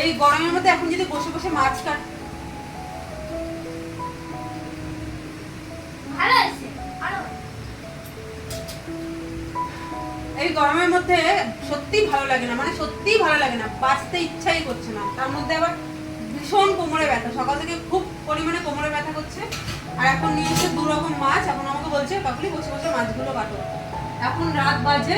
এই গরমের মধ্যে এখন যদি বসে বসে মাছ কাট এই গরমের মধ্যে সত্যিই ভালো লাগে না মানে সত্যিই ভালো লাগে না বাঁচতে ইচ্ছাই করছে না। তার মধ্যে আবার ভীষণ কোমরে ব্যথা সকাল থেকে খুব পরিমাণে কোমরে ব্যথা করছে। আর এখন নিয়ে এসে দু রকম মাছ এখন আমাকে বলছে কাকুলি বসে বসে মাছগুলো কাটো। এখন রাত বাজে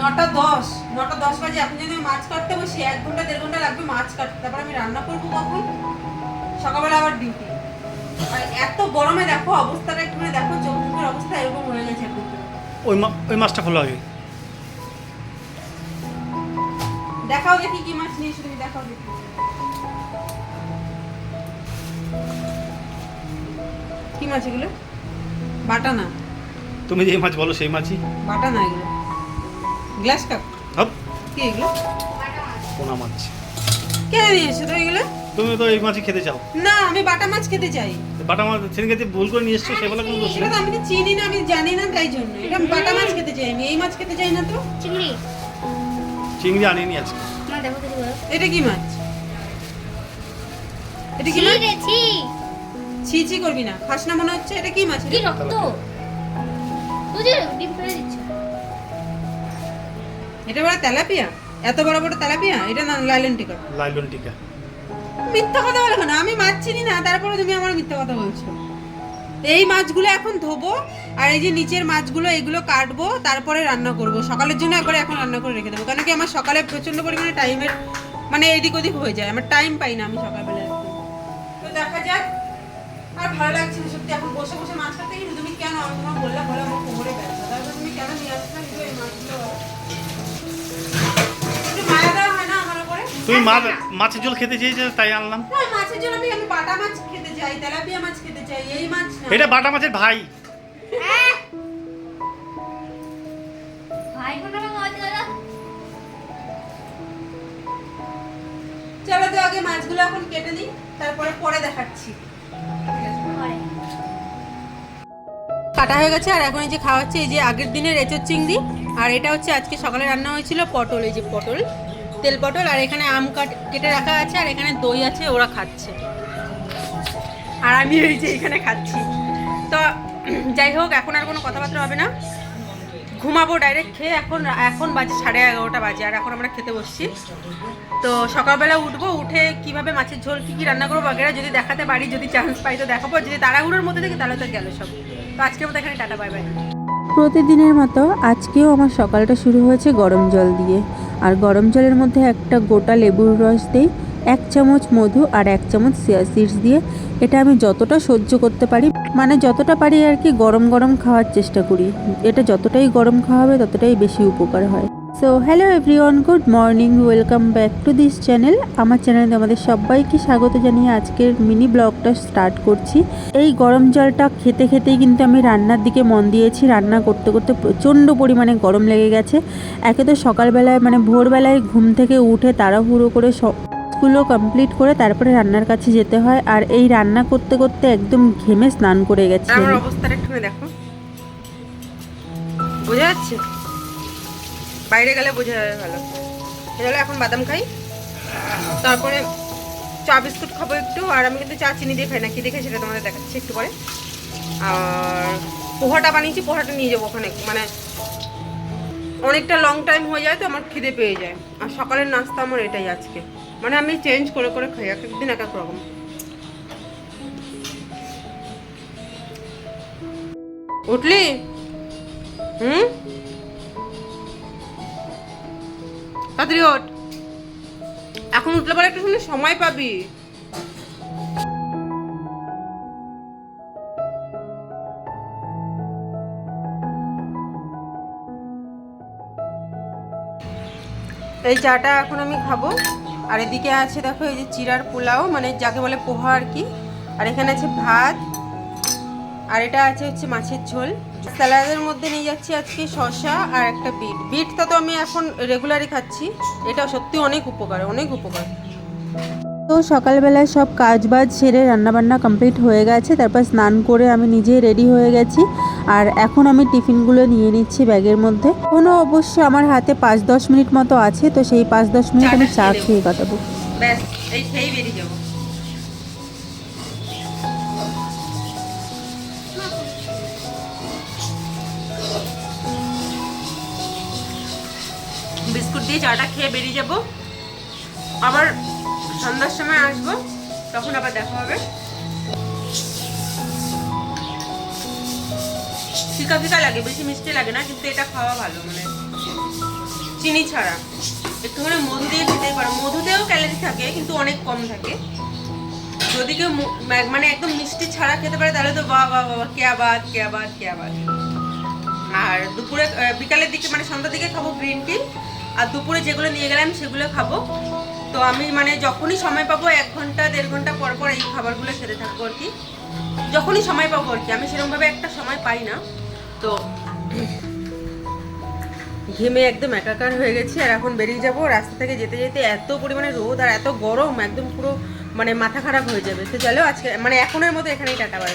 নটা দশ নটা দশ বাজে। এখন যদি মাছ কাটতে বসি এক ঘণ্টা দেড় ঘণ্টা লাগবে মাছ কাটতে। তারপর আমি রান্না করব কখন? সকালবেলা আবার ডিউটি আর এত গরমে দেখো অবস্থাটা একটু দেখো চোখ মুখের অবস্থা এরকম হয়ে গেছে ওই ওই মাছটা খোলা আগে। দেখাও দেখি কি মাছ নিয়েছো তুমি দেখাও দেখি। কি মাছ এগুলো? বাটা না তুমি যে মাছ বলো সেই মাছই। বাটা না এগুলো। Glass cup? হপ কি এগুলো? মাছ পোনা মাছ। কেন নিয়েছো তো এগুলো? তুমি তো এই মাছই খেতে চাও। না আমি বাটা মাছ খেতে চাই। বাটা মাছ সেদিনকে যে ভুল করে নিয়ে এসছো সেবেলা কোনো দোষ নেই। তো আমি তো চিনি না আমি জানি না তাই জন্য। এটা বাটা মাছ খেতে চাই আমি এই মাছ খেতে চাই না তো। চিংড়ি। চিংড়ি আনিনি আজকে। দেখো তো এটা কি মাছ? এটা কি ছি মাছ? ছি ছি ছি করবি না। খাস না মনে হচ্ছে? এটা কি মাছ? কি? রক্ত? বুঝে ডিম ফেলে দিচ্ছ। এটা বড় তেলাপিয়া? এত বড় বড় তেলাপিয়া? এটা না লাইলন টিকা? লাইলন টিকা। মিথ্যা কথা বলো না আমি মাছ চিনি না তারপরে তুমি আমার মিথ্যা কথা বলছো। এই মাছগুলো এখন ধোবো আর এই যে নিচের মাছগুলো এগুলো কাটবো তারপরে রান্না করব। সকালের জন্য একবারে এখন রান্না করে রেখে দেবো কেন কি আমার সকালে প্রচণ্ড পরিমাণে টাইমের মানে এদিক ওদিক হয়ে যায়। আমার টাইম পাই না আমি সকালবেলা তো দেখা যাক আর ভালো লাগছে না সত্যি। এখন বসে বসে মাছ কাটতে কিন্তু তুমি কেন? আমি তোমার বললে বলে তুমি মাছ মাছের ঝোল খেতে চেয়েছো তাই আনলাম। না মাছের জন্য আমি আমি বাটা মাছ খেতে চাই তেলাপিয়া মাছ খেতে চাই এই মাছ না। এটা বাটা মাছের ভাই। দাদা চলো তো আগে মাছগুলো এখন কেটে নিই তারপরে পরে দেখাচ্ছি। কাটা হয়ে গেছে আর এখন এই যে খাওয়া হচ্ছে এই যে আগের দিনের এঁচোর চিংড়ি আর এটা হচ্ছে আজকে সকালে রান্না হয়েছিল পটল এই যে পটল। তেল পটল আর এখানে আম কাট, কেটে রাখা আছে আর এখানে দই আছে, ওরা খাচ্ছে। আর আমি ওই যে এখানে খাচ্ছি। তো যাই হোক, এখন আর কোনো কথাবার্তা হবে না। ঘুমাবো ডাইরেক্ট খেয়ে এখন এখন বাজে সাড়ে এগারোটা বাজে, আর এখন আমরা খেতে বসছি। তো সকালবেলা উঠবো, উঠে কীভাবে মাছের ঝোল, কী কী রান্না করব বাগেরা যদি দেখাতে পারি, যদি চান্স পাই তো দেখাবো যদি তাড়াহুড়োর মধ্যে থেকে তাহলে তো গেল সব। তো আজকের মতো এখানে টাটা বাই বাই প্রতিদিনের মতো আজকেও আমার সকালটা শুরু হয়েছে গরম জল দিয়ে। আর গরম জলের মধ্যে একটা গোটা লেবুর রস দিই, এক চামচ মধু আর এক চামচ সিয়া সিডস দিয়ে। এটা আমি যতটা সহ্য করতে পারি মানে যতটা পারি আর কি গরম গরম খাওয়ার চেষ্টা করি। এটা যতটাই গরম খাওয়া হবে ততটাই বেশি উপকার হয়। So hello everyone good morning welcome back to this channel আমার চ্যানেলে আমাদের সবাইকে স্বাগত জানিয়ে আজকের মিনি ব্লগটা স্টার্ট করছি। এই গরম জলটা খেতে খেতেই কিন্তু আমি রান্নার দিকে মন দিয়েছি। রান্না করতে করতে প্রচণ্ড পরিমাণে গরম লেগে গেছে। একে তো সকালবেলায় মানে ভোরবেলায় ঘুম থেকে উঠে তাড়াহুড়ো করে সবগুলো কমপ্লিট করে তারপরে রান্নার কাছে যেতে হয়। আর এই রান্না করতে করতে একদম ঘেমে স্নান করে গেছে আমার অবস্থাটা একটু দেখো। বোঝা যাচ্ছে? বাইরে গেলে বোঝা যাবে ভালো। তাহলে এখন বাদাম খাই। তারপরে চা বিস্কুট খাব একটু, আর আমি কিন্তু চা চিনি দিয়ে খাই না, কি দেখে সেটা তোমাদের দেখাচ্ছি একটু পরে। আর পোহাটা বানিয়েছি, পোহাটা নিয়ে যাব ওখানে। মানে অনেকটা লং টাইম হয়ে যায় তো, আমার খিদে পেয়ে যায়। আর সকালের নাস্তা আমার এটাই আজকে। মানে আমি চেঞ্জ করে করে খাই, এক একদিন এক এক রকম। উঠলি? হুম? তাড়াতাড়ি ওঠ। এখন উঠলে পরে একটু শুনে সময় পাবি। এই চাটা এখন আমি খাব। আর এদিকে আছে, দেখো, এই যে চিরার পোলাও মানে যাকে বলে পোহা আর কি। আর এখানে আছে ভাত আর এটা আছে হচ্ছে মাছের ঝোল। স্যালাডের মধ্যে নিয়ে যাচ্ছি আজকে শসা আর একটা বিট। বিটটা তো আমি এখন রেগুলারই খাচ্ছি। এটা সত্যি অনেক উপকার অনেক উপকার। তো সকালবেলায় সব কাজ বাজ সেরে রান্নাবান্না কমপ্লিট হয়ে গেছে তারপর স্নান করে আমি নিজে রেডি হয়ে গেছি। আর এখন আমি টিফিনগুলো নিয়ে নিচ্ছি ব্যাগের মধ্যে। কোনো অবশ্য আমার হাতে পাঁচ দশ মিনিট মতো আছে তো সেই পাঁচ দশ মিনিট আমি চা খেয়ে খেয়ে কাটাবো। ব্যাস এই খেয়েই বেরিয়ে যাব। দিয়ে চাটা খেয়ে বেরিয়ে যাব। আবার সন্ধ্যার সময় আসব, তখন আবার দেখা হবে। ফিকা ফিকা লাগে, বেশি মিষ্টি লাগে না, কিন্তু এটা খাওয়া ভালো মানে। চিনি ছাড়া। একটু একটুখানি মধু দিয়ে খেতে পারো। মধুতেও ক্যালোরি থাকে, কিন্তু অনেক কম থাকে। যদি কেউ মানে একদম মিষ্টি ছাড়া খেতে পারে, তাহলে তো বা বা বাহ, কে আবাদ কে আবাদ কে আবাদ। আর দুপুরে বিকালের দিকে মানে সন্ধ্যার দিকে খাব গ্রিন টি আর দুপুরে যেগুলো নিয়ে গেলাম সেগুলো খাব। তো আমি মানে যখনই সময় পাবো এক ঘণ্টা, দেড় ঘণ্টা পর পর এই খাবারগুলো খেতে থাকব আর কি। যখনই সময় পাবো আর কি, আমি সেরকমভাবে একটা সময় পাই না। তো ঘেমে একদম একাকার হয়ে গেছি আর এখন বেরিয়ে যাব। রাস্তা থেকে যেতে যেতে এত পরিমাণে রোদ আর এত গরম, একদম পুরো মানে মাথা খারাপ হয়ে যাবে। তো চলো আজকে মানে এখনের মতো এখানেই টাটা, বাই